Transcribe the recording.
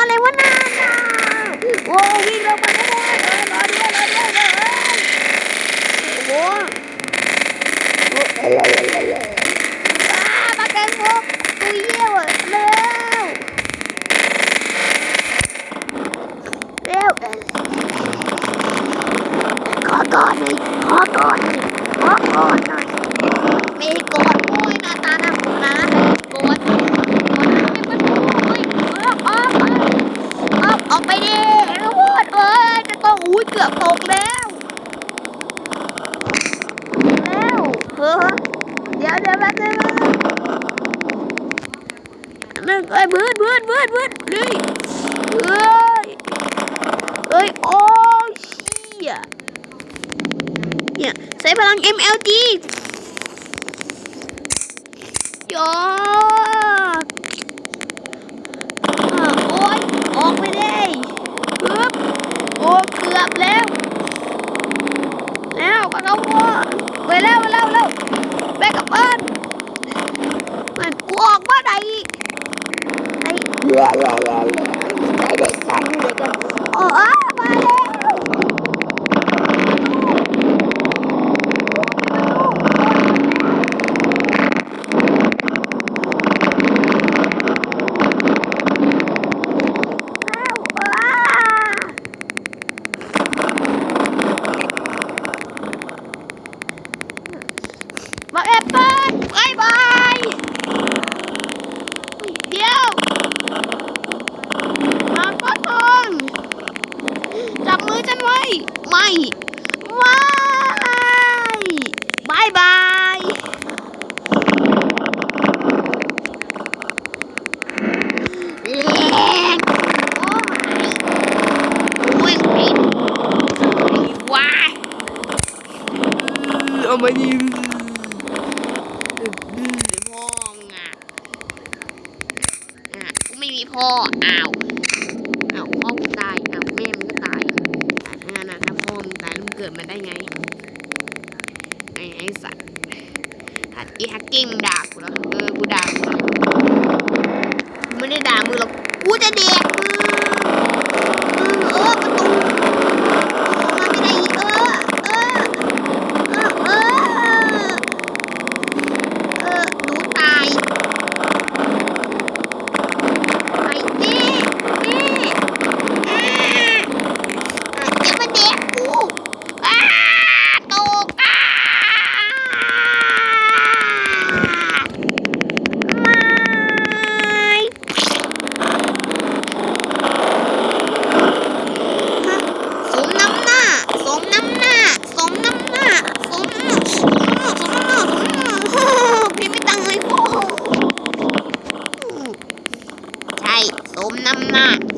อะไรวะน่าโอ้วิ่งลงมาได้เลยรอด้วยรอด้วยรอด้วยโอ้โหโอ้เอ้าแกงพวกตุยเยี่ยวเร็วเร็วขอก่อดหน่อยขอก่อดหน่อยขอก่อดหน่อยไม่กอดโอ้ยหน้าตาหน้าผมนะกอดกอดให้มันดูเฮ้ยออกออกออก ออกไปดิทุกคนเอ้ยจะต้องอุ้ยเกือบตกแล้วแล้วเฮ้อเดี๋ยวเดี๋ยวแป๊บนึงนึงเอ้ยบืดบืดบืดบืดนี่เอ้ยเอ้ยโอ้ยเชี่ยเนี่ยใช้พลัง MLG ยอดอะโอ้ยออกไปได้ปึ๊บโอ้ เกือบแล้วแล้วก็เขาพ่อไปแล้วไปแล้วไปแล้วไปกับบ้านมันกูออกมาไหนไอ้เหี้ยเหี้ยเหี้ยเหี้ยไปเด็กกันเด็กกันโอ้อ้ามาแล้วอ้าวอ้าบอกแอปเปิ้ลบายบายเดี๋ยวมาฟักทองจับมือฉันไว้ ไม่ไม่บายบายแรงโอ้ยโอ้ยไอ้ไอ้วาย เอามาดิพ่องอะอะกูไม่มีพ่ออ้าวอ้าวพ่อกูตายอ้าวแม่มึงก็ตายตายทั้งนั้นนะถ้าพ่อมึงตายแล้วมึงเกิดมาได้ไงไอ้ไอ้สัตว์หัดอีฮักกิ้งด่ากูเหรอเออกูด่ากูไม่ได้ด่ามึงหรอกกูจะเด็กมึงเออประตูมาไม่ได้อีกเออ เออ เออเออเออหนูตายไอ้เน่เน่อ่าอะอย่ามาเด็กกูอ้าตกอ้าไม่ฮะสมน้ำหน้า สมน้ำหน้า สมน้ำหน้า สมน้ำหน้าสมน้ำหน้าสมน้ำหน้าสมน้ำหน้าโอ้โหพี่ไม่ตั้ง เ